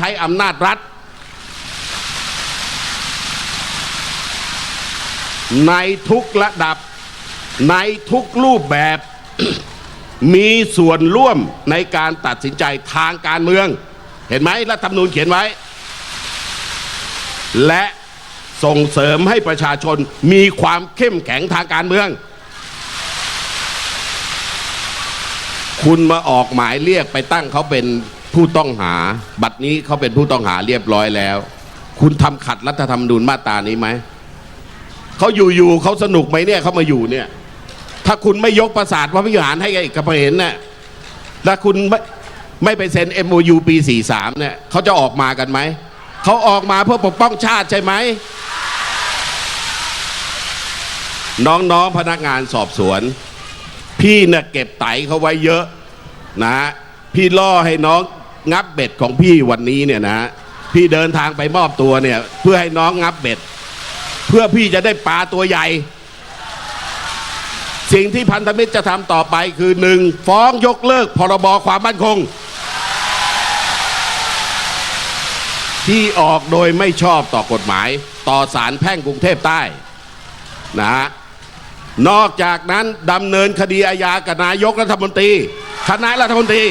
ใช้อำนาจรัฐ ในทุกระดับ ในทุกรูปแบบ มีส่วนร่วมในการตัดสินใจทางการเมือง เห็นไหมรัฐธรรมนูญเขียนไว้ และส่งเสริมให้ประชาชนมีความเข้มแข็งทางการเมือง คุณมาออกหมายเรียกไปตั้งเขาเป็น ผู้ต้องหา บัดนี้เขาเป็นผู้ต้องหาเรียบร้อยแล้ว คุณทำขัดรัฐธรรมนูญมาตรานี้ไหมเขาอยู่ๆเขาสนุกไหมเนี่ยเขามาอยู่เนี่ย ถ้าคุณไม่ยกประสาทพระพิหารให้กับเอกเห็นเนี่ยถ้าคุณไม่ไม่ไปเซ็น MOU ปี 43 เนี่ยเขาจะออกมากันไหมเขาออกมาเพื่อปกป้องชาติใช่ไหมน้องๆพนักงานสอบสวน พี่เนี่ยเก็บไตเขาไว้เยอะนะพี่ล่อให้น้อง งับเบ็ดของพี่วันนี้เนี่ยนะพี่เดินทางไปมอบตัวเนี่ย เพื่อให้น้องงับเบ็ด เพื่อพี่จะได้ปลาตัวใหญ่ สิ่งที่พันธมิตรจะทำต่อไปคือหนึ่งฟ้องยกเลิกพรบความมั่นคง ที่ออกโดยไม่ชอบต่อกฎหมายต่อศาลแพ่งกรุงเทพใต้นะฮะนอกจากนั้นดำเนินคดีอาญากับนายกรัฐมนตรีคณะรัฐมนตรี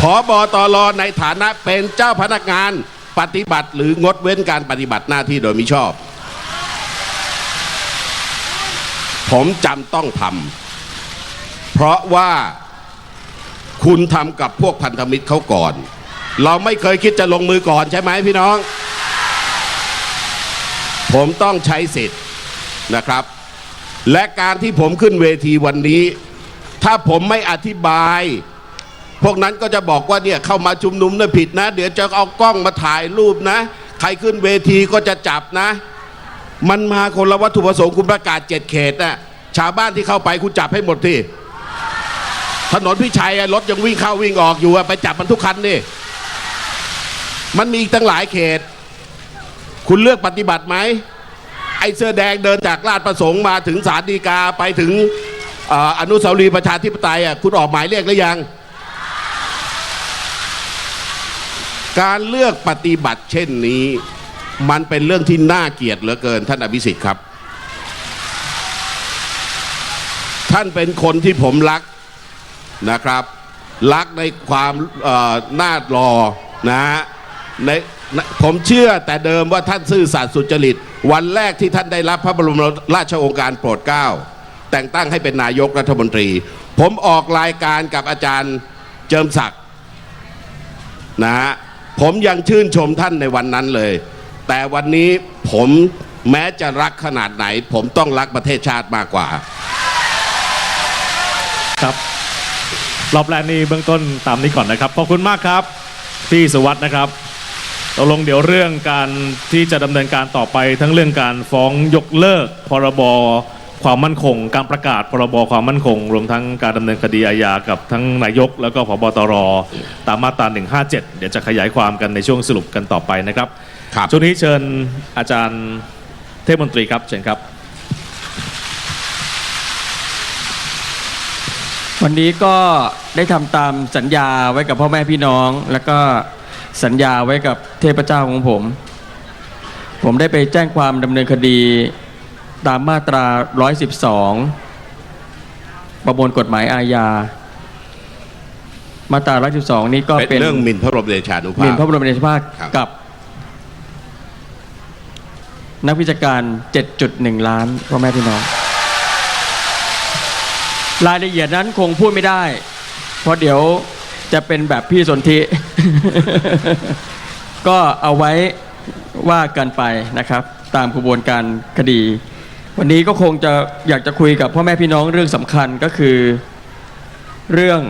ผอบอตรในฐานะเป็นเจ้าพนักงานปฏิบัติ หรืองดเว้นการปฏิบัติหน้าที่โดยมิชอบ ผมจำต้องทำเพราะว่าคุณทำกับพวกพันธมิตรเขาก่อน เราไม่เคยคิดจะลงมือก่อนใช่ไหมพี่น้อง ผมต้องใช้สิทธิ์นะครับ และการที่ผมขึ้นเวทีวันนี้ ถ้าผมไม่อธิบาย พวกนั้นก็จะบอกว่าเนี่ยเข้ามาชุมนุมเนี่ยผิดนะ เดี๋ยวจะเอากล้องมาถ่ายรูปนะ ใครขึ้นเวทีก็จะจับนะ มันมาคนละวัตถุประสงค์คุณประกาศเจ็ดเขตน่ะชาวบ้านที่เข้าไปคุณจับให้หมดที่ถนนพิชัยรถยังวิ่งเข้าวิ่งออกอยู่ไปจับมันทุกคันนี่มันมีอีกตั้งหลายเขต คุณเลือกปฏิบัติไหมไอ้เสื้อแดงเดินจากลาดประสงค์มาถึงศาลฎีกาไปถึงเอ่ออนุสาวรีย์ประชาธิปไตยอะคุณออกหมายเรียกหรือยัง การเลือกปฏิบัติเช่นนี้ มันเป็นเรื่องที่น่าเกลียดเหลือเกินท่านอภิสิทธิ์ครับ ท่านเป็นคนที่ผมรักนะครับ รักในความน่ารอนะฮะในผมเชื่อแต่เดิมว่าท่านซื่อสัตย์สุจริต วันแรกที่ท่านได้รับพระบรมราชโองการโปรดเกล้า แต่งตั้งให้เป็นนายกรัฐมนตรี ผมออกรายการกับอาจารย์เจิมศักดิ์นะฮะ ผมยังชื่นชมท่านในวันนั้นเลย แต่วันนี้ผมแม้จะรักขนาดไหน ผมต้องรักประเทศชาติมากกว่า ครับรอบแรกนี้เบื้องต้นตามนี้ก่อนนะครับ ขอบคุณมากครับ พี่สุวัสด์นะครับตกลงเดี๋ยวเรื่องการที่จะดำเนินการต่อไปทั้งเรื่องการฟ้องยกเลิกพรบ ความมั่นคง การประกาศพรบความมั่นคง รวมทั้งการดำเนินคดีอาญากับทั้งนายก แล้วก็พบตรตามมาตรา 157 เดี๋ยวจะขยายความกันในช่วงสรุปกันต่อไปนะครับครับช่วงนี้เชิญอาจารย์เทพมนตรีครับเชิญครับ วันนี้ก็ได้ทำตามสัญญาไว้กับพ่อแม่พี่น้อง แล้วก็สัญญาไว้กับเทพเจ้าของผม ผมได้ไปแจ้งความดำเนินคดี ตามมาตรา 112 ประมวลกฎหมายอาญา มาตรา 112 นี้ก็เป็นเป็นเรื่องหมิ่นพระบรมเดชานุหมิ่ภานพ พระบรมเดชภาคครับ กับ นักวิชาการ 7.1 ล้านพ่อแม่พี่น้อง รายละเอียดนั้นคงพูดไม่ได้ เพราะเดี๋ยวจะเป็นแบบพี่สนธิ ก็เอาไว้ว่ากันไปนะครับ ตามกระบวนการคดี วันนี้ก็คงจะอยากจะคุยกับพ่อแม่พี่น้องเรื่องสำคัญก็คือเรื่อง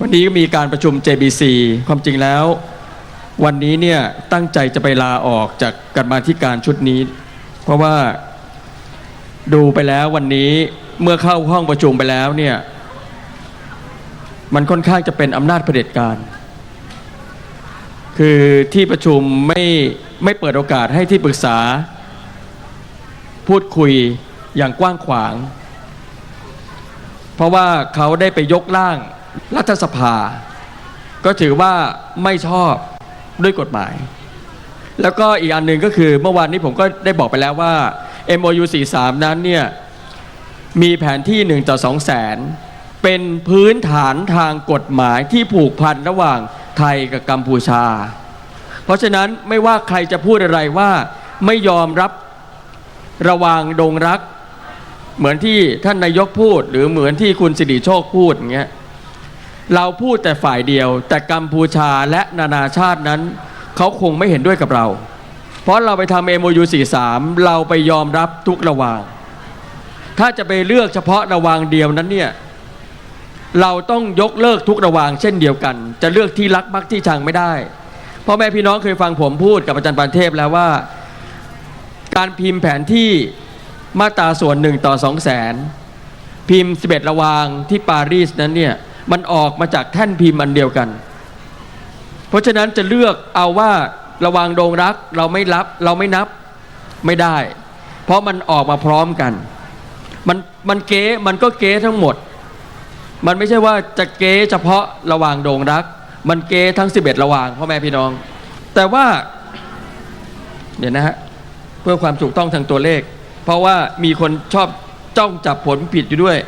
วันนี้ก็มีการประชุม JBC ความจริงแล้ว วันนี้เนี่ยตั้งใจจะไปลาออกจากการมาธิการชุดนี้ เพราะว่าดูไปแล้ววันนี้เมื่อเข้าห้องประชุมไปแล้วเนี่ยมันค่อนข้างจะเป็นอำนาจเผด็จการ คือที่ประชุมไม่ไม่เปิดโอกาสให้ที่ปรึกษา พูดคุยอย่างกว้างขวาง เพราะว่าเขาได้ไปยกร่างรัฐสภา ก็ถือว่าไม่ชอบด้วยกฎหมาย แล้วก็อีกอันหนึ่งก็คือเมื่อวานนี้ผมก็ได้บอกไปแล้วว่า MOU 43 นั้นเนี่ยมีแผนที่1ต่อ2แสนเป็นพื้นฐานทางกฎหมายที่ผูกพันระหว่างไทยกับกัมพูชา เพราะฉะนั้นไม่ว่าใครจะพูดอะไรว่าไม่ยอมรับ ระวางดงรัก เหมือนที่ท่านนายกพูด หรือเหมือนที่คุณสิริโชคพูดอย่างเงี้ยเราพูดแต่ฝ่ายเดียว แต่กัมพูชาและนานาชาตินั้นเขาคงไม่เห็นด้วยกับเรา เพราะเราไปทำ MOU 43เราไปยอมรับทุกระวาง ถ้าจะไปเลือกเฉพาะระวางเดียวนั้นเนี่ยเราต้องยกเลิกทุกระวางเช่นเดียวกัน จะเลือกที่รักมักที่ชังไม่ได้พ่อแม่พี่น้องเคยฟังผมพูดกับอาจารย์ปานเทพแล้วว่า การพิมพ์แผนที่มาตราส่วนหนึ่งต่อสองแสนพิมพ์ 11 ระวางที่ปารีสนั้นเนี่ยมันออกมาจากแท่นพิมพ์อันเดียวกัน เพราะฉะนั้นจะเลือกเอาว่าระวางโดงรักเราไม่รับเราไม่นับไม่ได้ เพราะมันออกมาพร้อมกัน มันมันเก๊มันก็เก๊ทั้งหมด มันไม่ใช่ว่าจะเก๊เฉพาะระวางโดงรัก มันเก๊ทั้ง 11 ระวางพ่อแม่พี่น้อง แต่ว่าเดี๋ยวนะฮะ พื่อความถูกต้องทางตัวเลข เพราะว่ามีคนชอบจ้องจับผลผิดอยู่ด้วย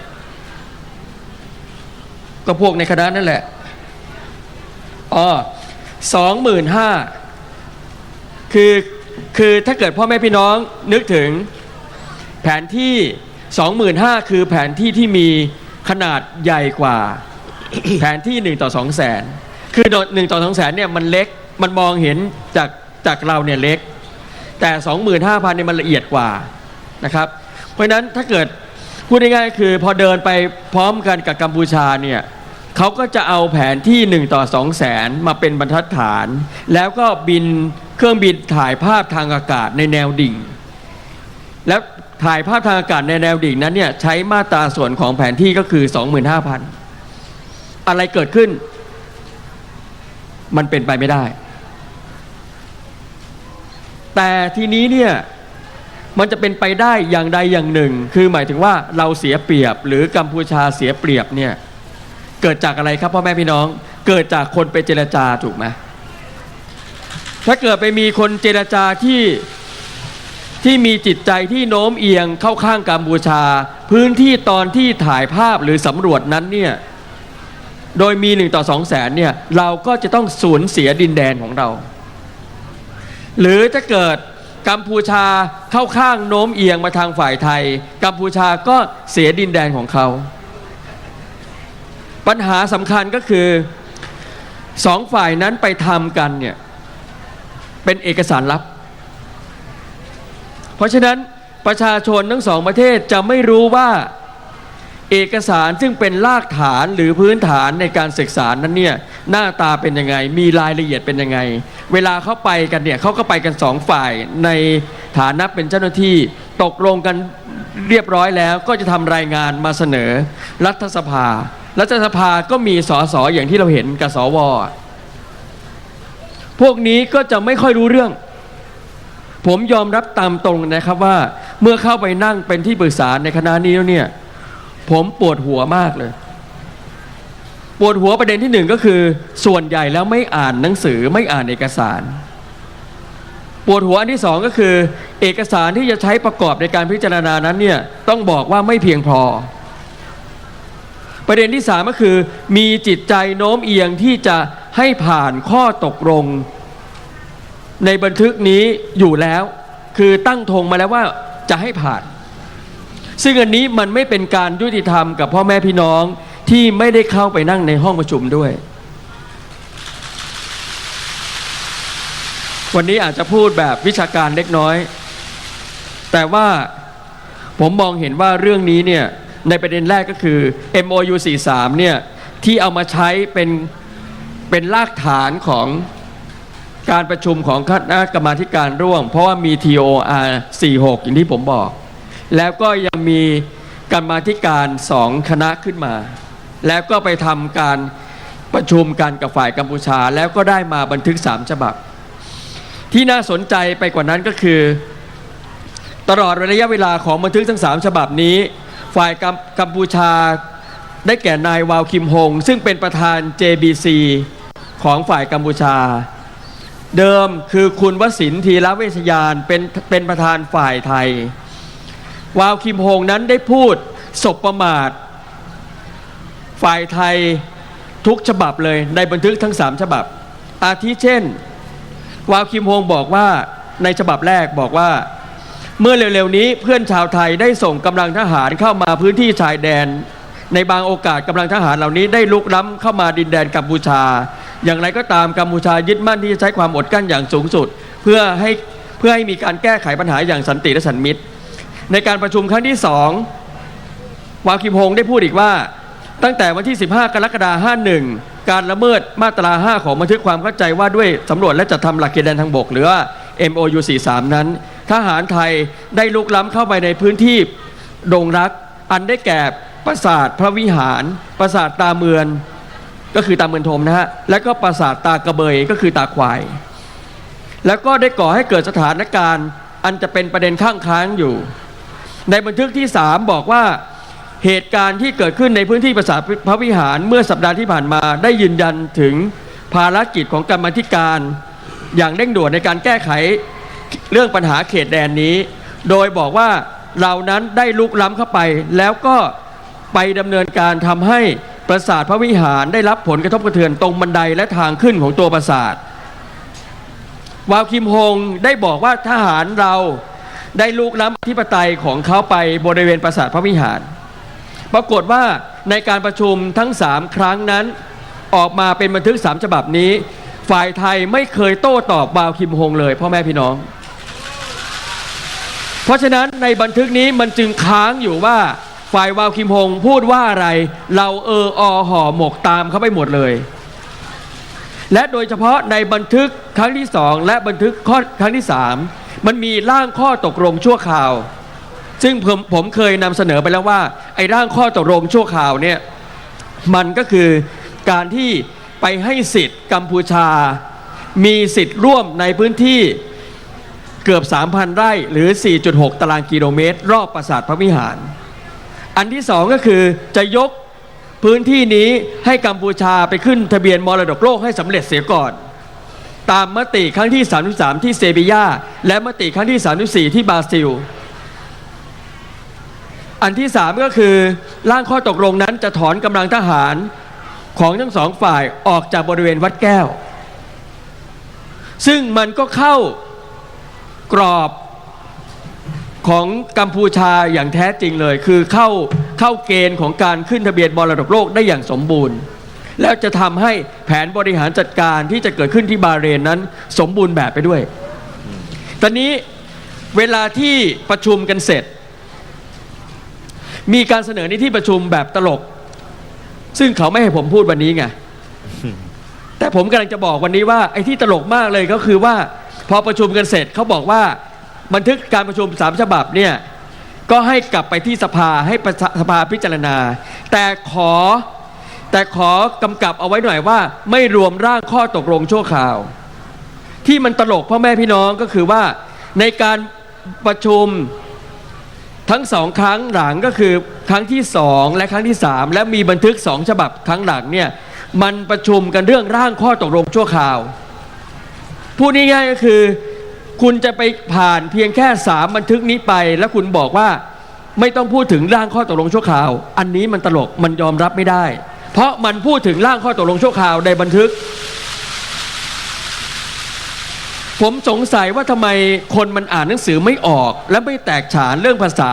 ก็พวกในคณะนั่นแหละอ๋อสองหมื่นห้าคือคือถ้าเกิดพ่อแม่พี่น้องนึกถึงแผนที่ 25,000 คือแผนที่ที่มีขนาดใหญ่กว่า แผนที่ 1 ต่อ2แสนคือ1ต่อ2แสนเนี่ยมันเล็ก มันมองเห็นจากจากเราเนี่ยเล็ก แต่ 25,000เนี่ยมันละเอียดกว่านะครับ เพราะฉะนั้นถ้าเกิดพูดง่ายๆคือพอเดินไปพร้อมกันกับกัมพูชาเนี่ยเขาก็จะเอาแผนที่ 1 ต่อ2แสนมาเป็นบรรทัดฐาน แล้วก็บินเครื่องบินถ่ายภาพทางอากาศในแนวดิ่ง แล้วถ่ายภาพทางอากาศในแนวดิ่งนั้นเนี่ยใช้มาตราส่วนของแผนที่ก็คือ 25,000 อะไรเกิดขึ้น มันเป็นไปไม่ได้ แต่ทีนี้เนี่ยมันจะเป็นไปได้อย่างใดอย่างหนึ่ง คือหมายถึงว่าเราเสียเปรียบ หรือกัมพูชาเสียเปรียบเนี่ยเกิดจากอะไรครับพ่อแม่พี่น้อง เกิดจากคนไปเจรจาถูกไหมถ้าเกิดไปมีคนเจรจาที่ที่มีจิตใจที่โน้มเอียงเข้าข้างกัมพูชา พื้นที่ตอนที่ถ่ายภาพหรือสำรวจนั้นเนี่ยโดยมีหนึ่งต่อสองแสนเนี่ยเราก็จะต้องสูญเสียดินแดนของเรา หรือถ้าเกิดกัมพูชาเข้าข้างโน้มเอียงมาทางฝ่ายไทย กัมพูชาก็เสียดินแดนของเขา ปัญหาสำคัญก็คือสองฝ่ายนั้นไปทำกันเนี่ยเป็นเอกสารลับ เพราะฉะนั้นประชาชนทั้งสองประเทศจะไม่รู้ว่า เอกสารซึ่งเป็นรากฐานหรือพื้นฐานในการศึกษานั้นเนี่ยหน้าตาเป็นยังไง มีรายละเอียดเป็นยังไง เวลาเขาไปกันเนี่ยเขาก็ไปกันสองฝ่ายในฐานะเป็นเจ้าหน้าที่ตกลงกันเรียบร้อยแล้วก็จะทำรายงานมาเสนอรัฐสภา รัฐสภาก็มีสสอย่างที่เราเห็นกับสวพวกนี้ก็จะไม่ค่อยรู้เรื่อง ผมยอมรับตามตรงนะครับว่าเมื่อเข้าไปนั่งเป็นที่ปรึกษาในคณะนี้แล้วเนี่ย ผมปวดหัวมากเลย ปวดหัวประเด็นที่หนึ่งก็คือ ส่วนใหญ่แล้วไม่อ่านหนังสือไม่อ่านเอกสาร ปวดหัวอันที่สองก็คือ เอกสารที่จะใช้ประกอบในการพิจารณานั้นเนี่ยต้องบอกว่าไม่เพียงพอ ประเด็นที่สามก็คือ มีจิตใจโน้มเอียงที่จะให้ผ่านข้อตกลง ในบันทึกนี้อยู่แล้ว คือตั้งธงมาแล้วว่าจะให้ผ่าน ซึ่งอันนี้มันไม่เป็นการยุติธรรมกับพ่อแม่พี่น้องที่ไม่ได้เข้าไปนั่งในห้องประชุมด้วย วันนี้อาจจะพูดแบบวิชาการเล็กน้อย แต่ว่าผมมองเห็นว่าเรื่องนี้เนี่ยในประเด็นแรกก็คือ MOU 43เนี่ยที่เอามาใช้เป็นเป็นรากฐานของการประชุมของคณะกรรมาการร่วม เพราะว่ามี TOR 46 อย่างที่ผมบอก แล้วก็ยังมีกรรมาธิการสองคณะขึ้นมา แล้วก็ไปทำการประชุมกันกับฝ่ายกัมพูชา แล้วก็ได้มาบันทึกสามฉบับ ที่น่าสนใจไปกว่านั้นก็คือ ตลอดระยะเวลาของบันทึกทั้งสามฉบับนี้ ฝ่ายกัมกัมพูชาได้แก่นายวาวคิมฮง ซึ่งเป็นประธาน JBC ของฝ่ายกัมพูชา เดิมคือคุณวสินธีระเวชยานเป็นเป็นประธานฝ่ายไทย วาวคิมฮงนั้นได้พูดสบประมาท ฝ่ายไทยทุกฉบับเลยในบันทึกทั้ง 3 ฉบับ อาทิเช่น วาวคิมฮงบอกว่าในฉบับแรกบอกว่า เมื่อเร็วๆนี้เพื่อนชาวไทยได้ส่งกำลังทหารเข้ามาพื้นที่ชายแดน ในบางโอกาสกำลังทหารเหล่านี้ได้ลุกล้ำเข้ามาดินแดนกัมพูชา อย่างไรก็ตามกัมพูชายึดมั่นที่จะใช้ความอดกลั้นอย่างสูงสุด เพื่อให้เพื่อให้มีการแก้ไขปัญหาอย่างสันติและสันมิตร ในการประชุมครั้งที่สองวาวคิมฮงได้พูดอีกว่า ตั้งแต่วันที่ 15 กรกฎาคม51 การละเมิดมาตรา 5 ของบันทึกความเข้าใจว่าด้วยสำรวจและจัดทำหลักเกณฑ์แดนทางบก หรือว่า MOU 43 นั้น ทหารไทยได้ลุกล้ำเข้าไปในพื้นที่ดงรัก อันได้แก่ปราสาทพระวิหาร ปราสาทตาเมือนก็คือตาเมือนทมนะฮะ และก็ปราสาทตากระเบยก็คือตาควาย แล้วก็ได้ก่อให้เกิดสถานการณ์ อันจะเป็นประเด็นข้างค้างอยู่ ในบันทึกที่ 3 บอกว่าเหตุการณ์ที่เกิดขึ้นในพื้นที่ปราสาทพระวิหารเมื่อสัปดาห์ที่ผ่านมาได้ยืนยันถึงภารกิจของกรรมธิการ อย่างเร่งด่วนในการแก้ไขเรื่องปัญหาเขตแดนนี้ โดยบอกว่าเรานั้นได้ลุกล้ำเข้าไป แล้วก็ไปดำเนินการทำให้ปราสาทพระวิหารได้รับผลกระทบกระเทือนตรงบันไดและทางขึ้นของตัวปราสาทวาวคิมฮงได้บอกว่าทหารเรา ได้ลุกล้ำอธิปไตยของเขาไปบริเวณปราสาทพระวิหาร ปรากฏว่าในการประชุมทั้ง 3 ครั้งนั้น ออกมาเป็นบันทึก 3 ฉบับนี้ ฝ่ายไทยไม่เคยโต้ตอบวาวคิมฮงเลยพ่อแม่พี่น้อง เพราะฉะนั้นในบันทึกนี้มันจึงค้างอยู่ว่าฝ่ายวาวคิมฮงพูดว่าอะไร เราเอออห่อหมกตามเขาไปหมดเลย และโดยเฉพาะในบันทึกครั้งที่สองและบันทึกข้อครั้งที่สาม มันมีร่างข้อตกลงชั่วคราว ซึ่งผมผมเคยนำเสนอไปแล้วว่า ไอ้ร่างข้อตกลงชั่วคราวเนี่ยมันก็คือการที่ไปให้สิทธิ์กัมพูชา มีสิทธิ์ร่วมในพื้นที่เกือบ 3,000 ไร่หรือ 4.6 ตารางกิโลเมตร รอบปราสาทพระวิหาร อันที่สองก็คือจะยกพื้นที่นี้ให้กัมพูชาไปขึ้นทะเบียนมรดกโลกให้สำเร็จเสียก่อน ตามมติครั้งที่ 33 ที่เซบียาและมติครั้งที่ 34 ที่บราซิล อันที่ 3 ก็คือร่างข้อตกลงนั้นจะถอนกำลังทหารของทั้งสองฝ่ายออกจากบริเวณวัดแก้ว ซึ่งมันก็เข้ากรอบของกัมพูชาอย่างแท้จริงเลย คือเข้าเข้าเกณฑ์ของการขึ้นทะเบียนมรดกโลกได้อย่างสมบูรณ์ แล้วจะทำให้แผนบริหารจัดการที่จะเกิดขึ้นที่บาเรนนั้น สมบูรณ์แบบไปด้วย ตอนนี้เวลาที่ประชุมกันเสร็จ มีการเสนอในที่ประชุมแบบตลก ซึ่งเขาไม่ให้ผมพูดวันนี้ไงแต่ผมกำลังจะบอกวันนี้ว่าไอ้ที่ตลกมากเลยก็คือว่า พอประชุมกันเสร็จเขาบอกว่าบันทึกการประชุมสามฉบับเนี่ยก็ให้กลับไปที่สภาให้สภาพิจารณา แต่ขอ แต่ขอกำกับเอาไว้หน่อยว่า ไม่รวมร่างข้อตกลงชั่วคราว ที่มันตลกพ่อแม่พี่น้องก็คือว่าในการประชุมทั้งสองครั้งหลังก็คือครั้งที่สองและครั้งที่สามและมีบันทึกสองฉบับครั้งหลังเนี่ยมันประชุมกันเรื่องร่างข้อตกลงชั่วคราวพูดง่ายๆก็คือ คุณจะไปผ่านเพียงแค่สามบันทึกนี้ไป แล้วคุณบอกว่าไม่ต้องพูดถึงร่างข้อตกลงชั่วคราว อันนี้มันตลกมันยอมรับไม่ได้ เพราะมันพูดถึงร่างข้อตกลงชั่วคราวในบันทึก ผมสงสัยว่าทำไมคนมันอ่านหนังสือไม่ออก และไม่แตกฉานเรื่องภาษา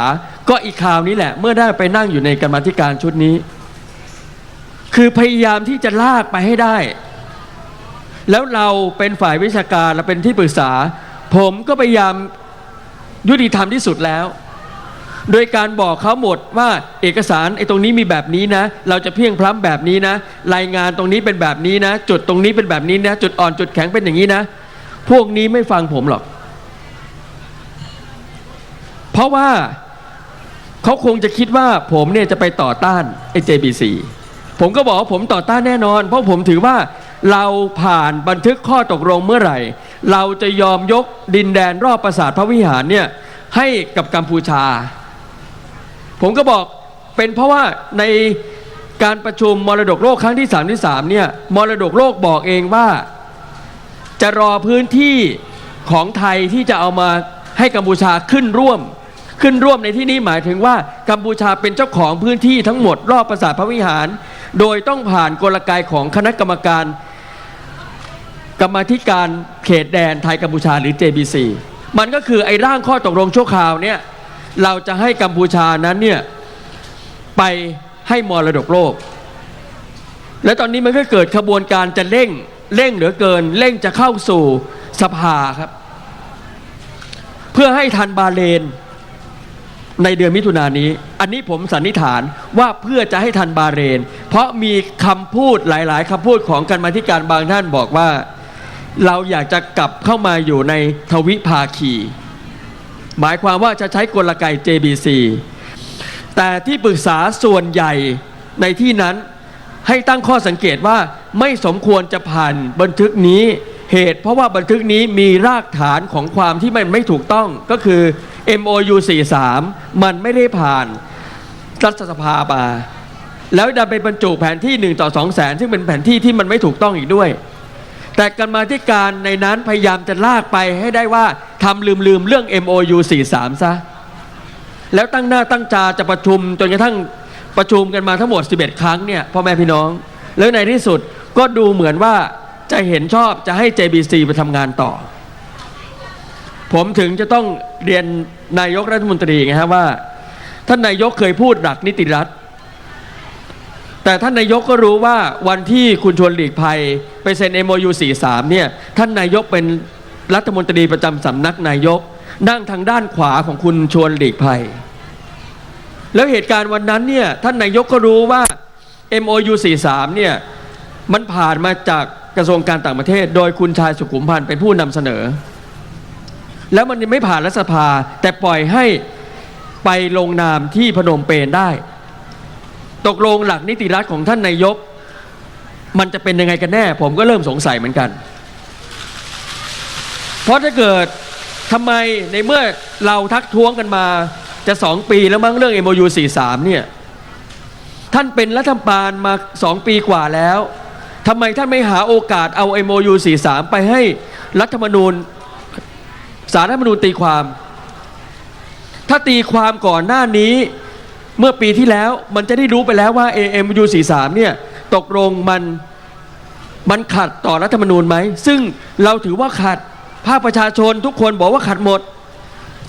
ก็อีกคราวนี้แหละ เมื่อได้ไปนั่งอยู่ในกรรมธิการชุดนี้ คือพยายามที่จะลากไปให้ได้ แล้วเราเป็นฝ่ายวิชาการและเป็นที่ปรึกษา ผมก็พยายามยุติธรรมที่สุดแล้ว โดยการบอกเขาหมดว่าเอกสารไอ้ตรงนี้มีแบบนี้นะ เราจะเพียงพล้ำแบบนี้นะ รายงานตรงนี้เป็นแบบนี้นะ จุดตรงนี้เป็นแบบนี้นะ จุดอ่อนจุดแข็งเป็นอย่างนี้นะ พวกนี้ไม่ฟังผมหรอก เพราะว่าเขาคงจะคิดว่าผมเนี่ยจะไปต่อต้านไอ้ JBC ผมก็บอกว่าผมต่อต้านแน่นอน เพราะผมถือว่าเราผ่านบันทึกข้อตกลงเมื่อไหร่ เราจะยอมยกดินแดนรอบปราสาทพระวิหารเนี่ยให้กับกัมพูชา ผมก็บอกเป็นเพราะว่าในการประชุมมรดกโลกครั้งที่33เนี่ยมรดกโลกบอกเองว่า จะรอพื้นที่ของไทยที่จะเอามาให้กัมพูชาขึ้นร่วม ขึ้นร่วมในที่นี้หมายถึงว่ากัมพูชาเป็นเจ้าของพื้นที่ทั้งหมดรอบปราสาทพระวิหาร โดยต้องผ่านกลไกของคณะกรรมการ กรรมธิการเขตแดนไทยกัมพูชาหรือ JBC มันก็คือไอ้ร่างข้อตกลงชั่วคราวเนี่ย เราจะให้กัมพูชานั้นเนี่ยไปให้มรดกโลก และตอนนี้มันก็เกิดขบวนการจะเร่งเร่งเหลือเกินเร่งจะเข้าสู่สภาครับ เพื่อให้ทันบาเลนในเดือนมิถุนายนนี้ อันนี้ผมสันนิษฐานว่าเพื่อจะให้ทันบาเรน เพราะมีคำพูดหลาย ๆคำพูดของกันมาธิการบางท่านบอกว่า เราอยากจะกลับเข้ามาอยู่ในทวิภาคี หมายความว่าจะใช้กลไก JBC แต่ที่ปรึกษาส่วนใหญ่ในที่นั้นให้ตั้งข้อสังเกตว่าไม่สมควรจะผ่านบันทึกนี้เหตุ เพราะว่าบันทึกนี้มีรากฐานของความที่มันไม่ถูกต้องก็คือ MOU 43 มันไม่ได้ผ่านรัฐสภามาแล้วดันไปบรรจุแผนที่ 1 ต่อ2แสนซึ่งเป็นแผนที่ที่มันไม่ถูกต้องอีกด้วย แต่การมาธิการในนั้นพยายามจะลากไปให้ได้ว่า ทำลืมๆเรื่อง MOU 43 ซะ แล้วตั้งหน้าตั้งจาจะประชุมจนกระทั่งประชุมกันมาทั้งหมด 11 ครั้งเนี่ยพ่อแม่พี่น้อง แล้วในที่สุดก็ดูเหมือนว่าจะเห็นชอบจะให้ JBC ไปทำงานต่อ ผมถึงจะต้องเรียนนายกรัฐมนตรีไงฮะว่า ท่านนายกเคยพูดหลักนิติรัฐ แต่ท่านนายกก็รู้ว่าวันที่คุณชวนหลีกภัย ไปเซ็น MOU 43เนี่ยท่านนายกเป็น รัฐมนตรีประจำสำนักนายกนั่งทางด้านขวาของคุณชวนหลีกภัย แล้วเหตุการณ์วันนั้นเนี่ยท่านนายกก็รู้ว่า MOU 43เนี่ยมันผ่านมาจากกระทรวงการต่างประเทศ โดยคุณชายสุขุมพันธ์เป็นผู้นำเสนอ แล้วมันไม่ผ่านรัฐสภา แต่ปล่อยให้ไปลงนามที่พนมเปญได้ ตกลงหลักนิติรัฐของท่านนายก มันจะเป็นยังไงกันแน่ ผมก็เริ่มสงสัยเหมือนกัน เพราะถ้าเกิดทำไมในเมื่อเราทักท้วงกันมาจะสองปีแล้วมั้งเรื่อง MOU 43เนี่ยท่านเป็นรัฐบาลมาสองปีกว่าแล้วทำไมท่านไม่หาโอกาสเอา MOU 43 ไปให้รัฐธรรมนูญสารรัฐธรรมนูญตีความ ถ้าตีความก่อนหน้านี้เมื่อปีที่แล้วมันจะได้รู้ไปแล้วว่า AMU 43เนี่ยตกลงมันมันขัดต่อรัฐธรรมนูญไหม ซึ่งเราถือว่าขัด ภาคประชาชนทุกคนบอกว่าขัดหมด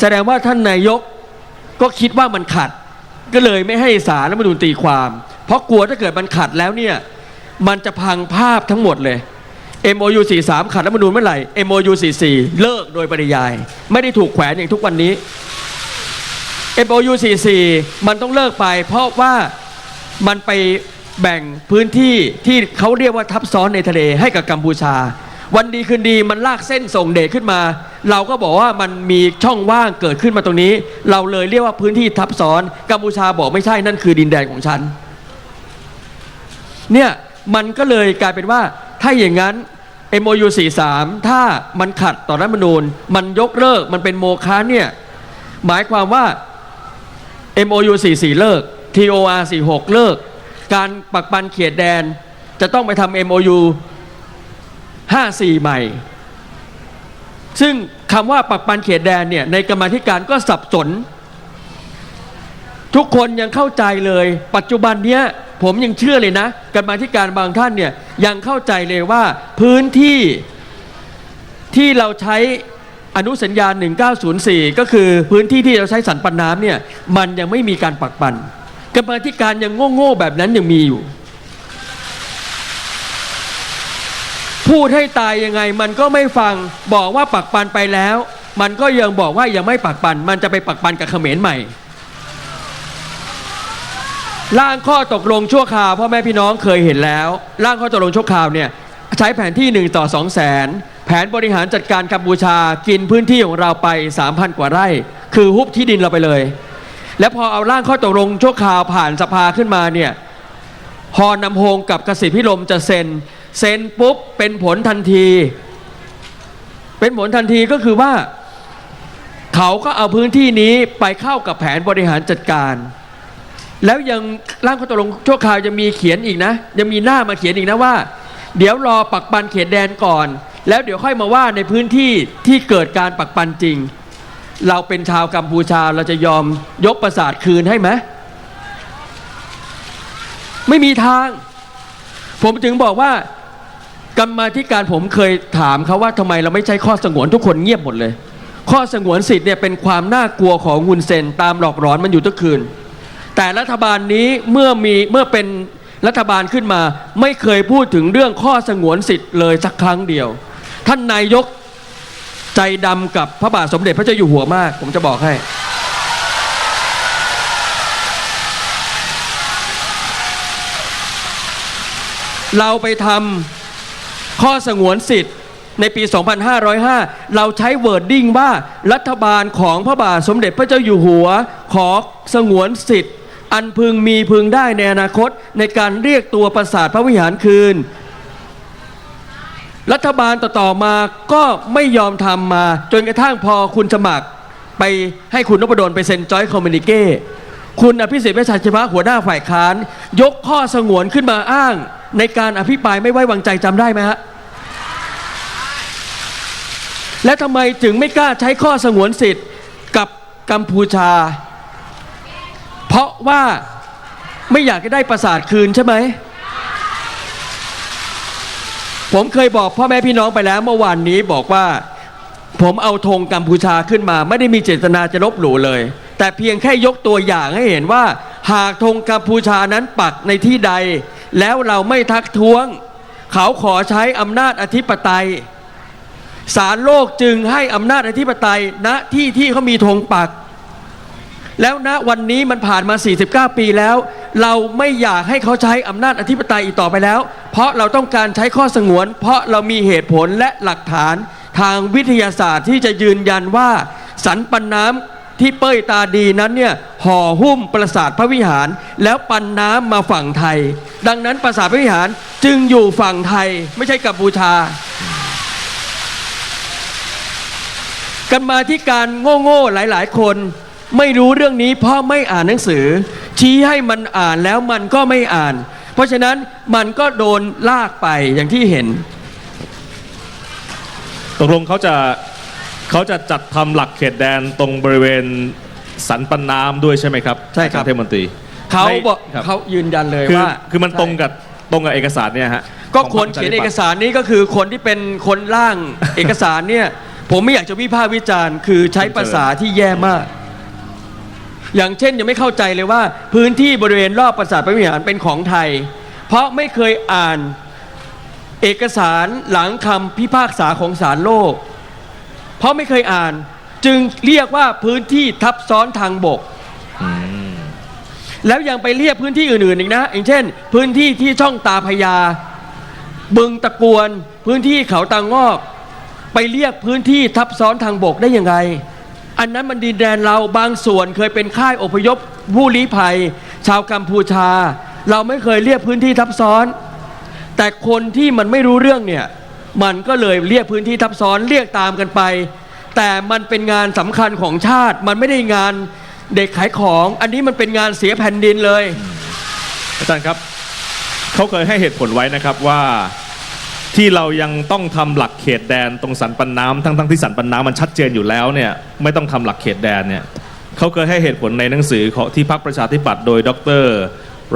แสดงว่าท่านนายกก็คิดว่ามันขัด ก็เลยไม่ให้สารรัฐมนูญตีความ เพราะกลัวถ้าเกิดมันขัดแล้วเนี่ยมันจะพังภาพทั้งหมดเลย MOU 43ขัดรัฐธรรมนูญเมื่อไหร่ MOU 44เลิกโดยปริยาย ไม่ได้ถูกแขวนอย่างทุกวันนี้ MOU 44มันต้องเลิกไป เพราะว่ามันไปแบ่งพื้นที่ที่เขาเรียกว่าทับซ้อนในทะเลให้กับกัมพูชา วันดีคืนดีมันลากเส้นส่งเดชขึ้นมา เราก็บอกว่ามันมีช่องว่างเกิดขึ้นมาตรงนี้ เราเลยเรียกว่าพื้นที่ทับซ้อนกัมพูชาบอกไม่ใช่นั่นคือดินแดนของฉันเนี่ยมันก็เลยกลายเป็นว่าถ้าอย่างนั้น MOU 43 ถ้ามันขัดต่อรัฐธรรมนูญ มันยกเลิกมันเป็นโมฆะเนี่ยหมายความว่า MOU 44 เลิก TOR 46 เลิก การปักปันเขตแดนจะต้องไปทำ MOU 54 ใหม่ ซึ่งคำว่าปักปันเขตแดนเนี่ยในกรรมธิการก็สับสน ทุกคนยังเข้าใจเลย ปัจจุบันเนี้ยผมยังเชื่อเลยนะกรรมธิการบางท่านเนี่ยยังเข้าใจเลยว่าพื้นที่ที่เราใช้อนุสัญญา 1904 ก็คือพื้นที่ที่เราใช้สันปันน้ำเนี่ยมันยังไม่มีการปักปันกรรมธิการยังโง่ๆแบบนั้นยังมีอยู่ พูดให้ตายยังไง มันก็ไม่ฟังบอกว่าปักปันไปแล้ว มันก็ยังบอกว่ายังไม่ปักปัน มันจะไปปักปันกับเขมรใหม่ร่างข้อตกลงชั่วคราวพ่อแม่พี่น้องเคยเห็นแล้วร่างข้อตกลงชั่วคราวเนี่ยใช้แผนที่ 1 ต่อ 2 0 0แสนแผนบริหารจัดการกัมพูชากินพื้นที่ของเราไป 3,000 กว่าไร่ คือฮุบที่ดินเราไปเลย แล้วพอเอาร่างข้อตกลงชั่วคราวผ่านสภาขึ้นมาเนี่ยฮอนำโฮงกับกสิทธิพิลมจะเซ็น เซ็นปุ๊บเป็นผลทันที เป็นผลทันทีก็คือว่า เขาก็เอาพื้นที่นี้ไปเข้ากับแผนบริหารจัดการ แล้วยังร่างข้อตกลงชั่วคราวจะมีเขียนอีกนะ ยังมีหน้ามาเขียนอีกนะว่า เดี๋ยวรอปักปันเขตแดนก่อน แล้วเดี๋ยวค่อยมาว่าในพื้นที่ที่เกิดการปักปันจริง เราเป็นชาวกัมพูชาเราจะยอมยกประสาทคืนให้ไหมไม่มีทาง ผมถึงบอกว่า กรรมาธิการผมเคยถามเขาว่าทำไมเราไม่ใช้ข้อสงวนทุกคนเงียบหมดเลย ข้อสงวนสิทธิ์เนี่ยเป็นความน่ากลัวของฮุนเซนตามหลอกหลอนมันอยู่ทุกคืน แต่รัฐบาลนี้เมื่อมีเมื่อเป็นรัฐบาลขึ้นมาไม่เคยพูดถึงเรื่องข้อสงวนสิทธิ์เลยสักครั้งเดียว ท่านนายกใจดำกับพระบาทสมเด็จพระเจ้าอยู่หัวมาก ผมจะบอกให้ เราไปทำ ข้อสงวนสิทธิ์ในปี 2505 เราใช้เวิร์ดดิ้งว่ารัฐบาลของพระบาทสมเด็จพระเจ้าอยู่หัว ขอสงวนสิทธิ์ อันพึงมีพึงได้ในอนาคตในการเรียกตัวปราสาทพระวิหารคืน รัฐบาลต่อๆมาก็ไม่ยอมทำมา จนกระทั่งพอคุณสมัครไปให้คุณนพดลไปเซ็นจอยคอมมินิเก้ คุณอภิสิทธิ์เวชชาชีวะหัวหน้าฝ่ายค้าน ยกข้อสงวนขึ้นมาอ้าง ในการอภิปรายไม่ไว้วางใจจำได้ไหมฮะ และทำไมถึงไม่กล้าใช้ข้อสงวนสิทธิ์กับกัมพูชา เพราะว่าไม่อยากจะได้ประสาทคืนใช่ไหม ผมเคยบอกพ่อแม่พี่น้องไปแล้วเมื่อวานนี้บอกว่า ผมเอาธงกัมพูชาขึ้นมา ไม่ได้มีเจตนาจะลบหลู่เลย แต่เพียงแค่ยกตัวอย่างให้เห็นว่า หากธงกัมพูชานั้นปักในที่ใด แล้วเราไม่ทักท้วง เขาขอใช้อำนาจอธิปไตยศาลโลกจึงให้อำนาจอธิปไตยณที่ที่เขามีธงปัก แล้วณวันนี้มันผ่านมา 49 ปีแล้ว เราไม่อยากให้เขาใช้อำนาจอธิปไตยอีกต่อไปแล้ว เพราะเราต้องการใช้ข้อสงวน เพราะเรามีเหตุผลและหลักฐานทางวิทยาศาสตร์ที่จะยืนยันว่าสันปันน้ำ ที่เป้ยตาดีนั้นเนี่ยห่อหุ้มปราสาทพระวิหาร แล้วปันน้ำมาฝั่งไทย ดังนั้นปราสาทพระวิหารจึงอยู่ฝั่งไทยไม่ใช่กัมพูชากันมาที่การโง่ๆหลายๆ คนไม่รู้เรื่องนี้เพราะไม่อ่านหนังสือ ชี้ให้มันอ่านแล้วมันก็ไม่อ่าน เพราะฉะนั้นมันก็โดนลากไปอย่างที่เห็น ตกลงเขาจะ เขาจะจัดทำหลักเขตแดนตรงบริเวณสันปันน้ำด้วยใช่ไหมครับใช่ครับ ท่านเทพมนตรีเขาในบอกครับเขายืนยันเลยคือว่าคือมันตรงกับตรงกับเอกสารเนี่ยฮะก็ของคนพรรคเขียนประเอชากธิปัตย์สารนี้ก็คือคนที่เป็นคนร่างเอกสารเนี่ย ผมไม่อยากจะวิพากษ์วิจารณ์ คือใช้ภาษาที่แย่มาก อย่างเช่นยังไม่เข้าใจเลยว่า พื้นที่บริเวณรอบปราสาทพระวิหารเป็นของไทย เพราะไม่เคยอ่านเอกสารหลังคำพิพากษาของศาลโลก เพราะไม่เคยอ่านจึงเรียกว่าพื้นที่ทับซ้อนทางบก แล้วยังไปเรียกพื้นที่อื่นๆอีกนะอย่างเช่น พื้นที่ที่ช่องตาพญาบึงตะกวน พื้นที่เขาตางอก ไปเรียกพื้นที่ทับซ้อนทางบกได้ยังไง อันนั้นมันดินแดนเราบางส่วนเคยเป็นค่ายอพยพผู้ลี้ภัย ชาวกัมพูชา เราไม่เคยเรียกพื้นที่ทับซ้อน แต่คนที่มันไม่รู้เรื่องเนี่ย มันก็เลยเรียกพื้นที่ทับซ้อนเรียกตามกันไป แต่มันเป็นงานสำคัญของชาติ มันไม่ได้งานเด็กขายของ อันนี้มันเป็นงานเสียแผ่นดินเลย อาจารย์ครับเขาเคยให้เหตุผลไว้นะครับว่าที่เรายังต้องทำหลักเขตแดนตรงสันปันน้ำทั้งทั้งที่สันปันน้ำมันชัดเจนอยู่แล้วเนี่ยไม่ต้องทำหลักเขตแดนเนี่ยเขาเคยให้เหตุผลในหนังสือของที่พรรคประชาธิปัตย์โดยดร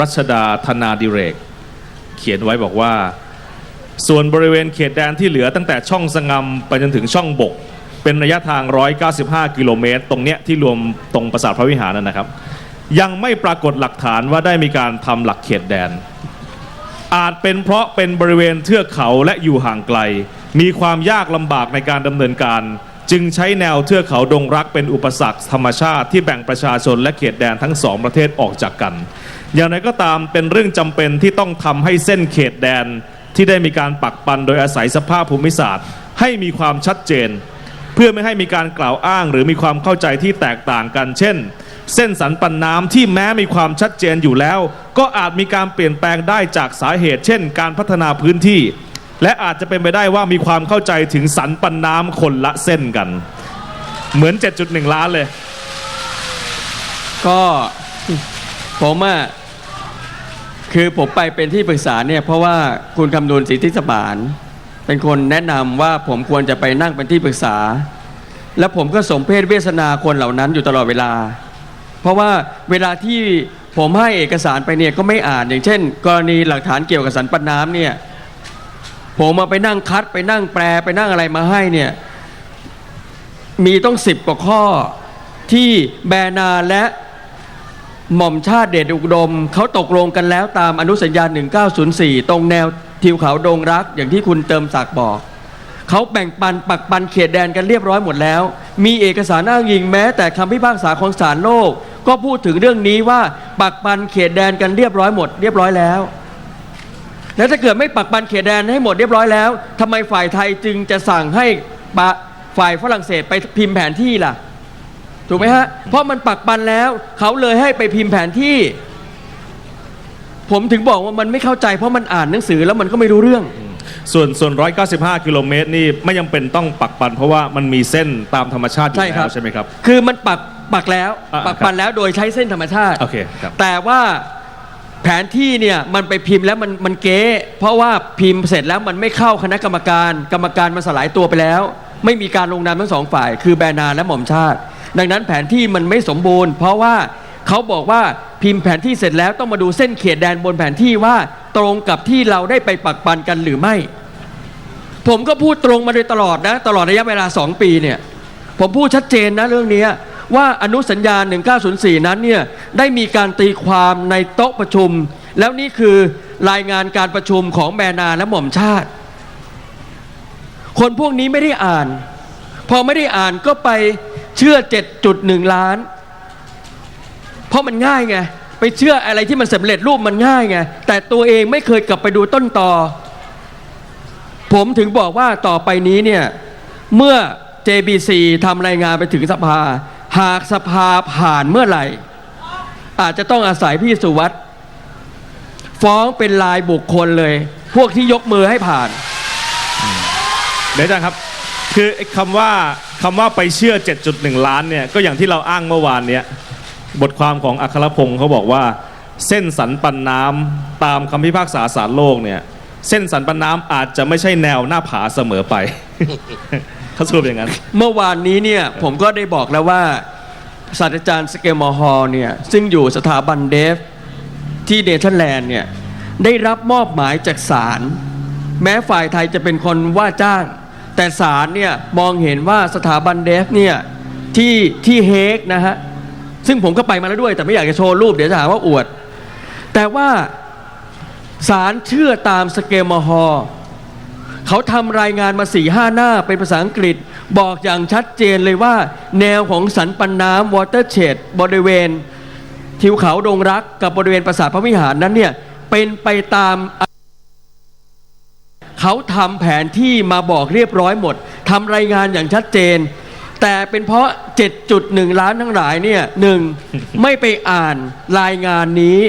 รัชดาธนาดิเรก เขียนไว้บอกว่า ส่วนบริเวณเขตแดนที่เหลือตั้งแต่ช่องสงมไปจนถึงช่องบก เป็นระยะทาง 195 กิโลเมตร ตรงเนี้ยที่รวมตรงปราสาทพระวิหารนั่นนะครับ ยังไม่ปรากฏหลักฐานว่าได้มีการทำหลักเขตแดน อาจเป็นเพราะเป็นบริเวณเทือกเขาและอยู่ห่างไกล มีความยากลำบากในการดำเนินการจึงใช้แนวเทือกเขาดงรักเป็นอุปสรรคธรรมชาติที่แบ่งประชาชนและเขตแดนทั้งสองประเทศออกจากกัน อย่างไรก็ตามเป็นเรื่องจำเป็นที่ต้องทำให้เส้นเขตแดน ที่ได้มีการปักปันโดยอาศัยสภาพภูมิศาสตร์ ให้มีความชัดเจน เพื่อไม่ให้มีการกล่าวอ้างหรือมีความเข้าใจที่แตกต่างกัน เช่น เส้นสันปันน้ำที่แม้มีความชัดเจนอยู่แล้ว ก็อาจมีการเปลี่ยนแปลงได้จากสาเหตุ เช่น การพัฒนาพื้นที่ และอาจจะเป็นไปได้ว่ามีความเข้าใจถึงสันปันน้ำคนละเส้นกัน เหมือน 7.1 ล้านเลย ก็ผมอะ คือผมไปเป็นที่ปรึกษาเนี่ยเพราะว่าคุณคำนูนสิทธิสมานเป็นคนแนะนำว่าผมควรจะไปนั่งเป็นที่ปรึกษา แล้วผมก็สมเพศเวสนาคนเหล่านั้นอยู่ตลอดเวลา เพราะว่าเวลาที่ผมให้เอกสารไปเนี่ยก็ไม่อ่านอย่างเช่น กรณีหลักฐานเกี่ยวกับสันปันน้ำเนี่ยผมมาไปนั่งคัดไปนั่งแปลไปนั่งอะไรมาให้เนี่ยมีต้องสิบกว่าข้อที่แบนาและ หม่อมชาติเดชอุดมเขาตกลงกันแล้วตามอนุสัญญา 1904 ตรงแนวทิวเขาดงรักอย่างที่คุณเติมศักดิ์บอก เขาแบ่งปันปักปันเขตแดนกันเรียบร้อยหมดแล้ว มีเอกสารอ้างอิงแม้แต่คำพิพากษาของศาลโลก ก็พูดถึงเรื่องนี้ว่าปักปันเขตแดนกันเรียบร้อยหมดเรียบร้อยแล้ว แล้วถ้าเกิดไม่ปักปันเขตแดนให้หมดเรียบร้อยแล้วทำไมฝ่ายไทยจึงจะสั่งให้ฝ่ายฝรั่งเศสไปพิมพ์แผนที่ล่ะ ถูกไหมฮะ เพราะมันปักปันแล้ว เขาเลยให้ไปพิมพ์แผนที่ ผมถึงบอกว่ามันไม่เข้าใจ เพราะมันอ่านหนังสือแล้วมันก็ไม่รู้เรื่อง ส่วนส่วน 195 กิโลเมตรนี่ไม่ยังเป็นต้องปักปัน เพราะว่ามันมีเส้นตามธรรมชาติอยู่ใช่ครับแล้วใช่ไหมครับ คือมันปักปักแล้ว อ่าปักปันแล้วโดยใช้เส้นธรรมชาติ โอเคครับ แต่ว่าแผนที่เนี่ยมันไปพิมพ์แล้วมันมันเก๊เพราะว่าพิมพ์เสร็จแล้วมันไม่เข้าคณะกรรมการ กรรมการมันสลายตัวไปแล้ว ไม่มีการลงนามทั้งสองฝ่าย คือแบรนาและหม่อมชาติ ดังนั้นแผนที่มันไม่สมบูรณ์ เพราะว่าเขาบอกว่าพิมพ์แผนที่เสร็จแล้วต้องมาดูเส้นเขตแดนบนแผนที่ว่าตรงกับที่เราได้ไปปักปันกันหรือไม่ ผมก็พูดตรงมาโดยตลอดนะ ตลอดระยะเวลา 2 ปีเนี่ย ผมพูดชัดเจนนะเรื่องนี้ว่าอนุสัญญา 1904 นั้นเนี่ยได้มีการตีความในโต๊ะประชุม แล้วนี่คือรายงานการประชุมของแบรนาและหม่อมชาติ คนพวกนี้ไม่ได้อ่าน พอไม่ได้อ่านก็ไป เชื่อ 7.1 ล้าน เพราะมันง่ายไง ไปเชื่ออะไรที่มันสำเร็จรูปมันง่ายไง แต่ตัวเองไม่เคยกลับไปดูต้นตอผมถึงบอกว่าต่อไปนี้เนี่ย เมื่อ JBC ทำรายงานไปถึงสภา หากสภาผ่านเมื่อไหร่ อาจจะต้องอาศัยพี่สุวัตฟ้องเป็นลายบุคคลเลย พวกที่ยกมือให้ผ่าน เดี๋ยวอาจารย์ครับ คือคำว่าคำว่าไปเชื่อ 7.1 ล้านเนี่ยก็อย่างที่เราอ้างเมื่อวานเนี้ยบทความของอัครพงศ์เขาบอกว่า เส้นสันปันน้ำตามคำพิพากษาศาลโลกเนี่ยเส้นสันปันน้ำอาจจะไม่ใช่แนวหน้าผาเสมอไป เขาสรุปอย่างนั้น เมื่อวานนี้เนี่ยผมก็ได้บอกแล้วว่าศาสตราจารย์สเกลมอฮอลเนี่ยซึ่งอยู่สถาบันเดฟที่เนเธอร์แลนด์เนี่ยได้รับมอบหมายจากศาลแม้ฝ่ายไทยจะเป็นคนว่าจ้าง แต่ศาลเนี่ยมองเห็นว่าสถาบันเดฟเนี่ยที่ที่เฮกนะฮะซึ่งผมก็ไปมาแล้วด้วย แต่ไม่อยากจะโชว์รูปเดี๋ยวจะหาว่าอวด แต่ว่าศาลเชื่อตามสเกลมอฮอเขาทำรายงานมาสี่ห้าหน้าเป็นภาษาอังกฤษ บอกอย่างชัดเจนเลยว่า แนวของสันปันน้ำวอเตอร์เชดบริเวณ ทิวเขาดงรักกับบริเวณปราสาทพระวิหารนั้นเนี่ยเป็นไปตาม เขาทำแผนที่มาบอกเรียบร้อยหมดทำรายงานอย่างชัดเจน แต่เป็นเพราะ 7.1 ล้านทั้งหลายเนี่ยหนึ่งไม่ไปอ่านรายงานนี้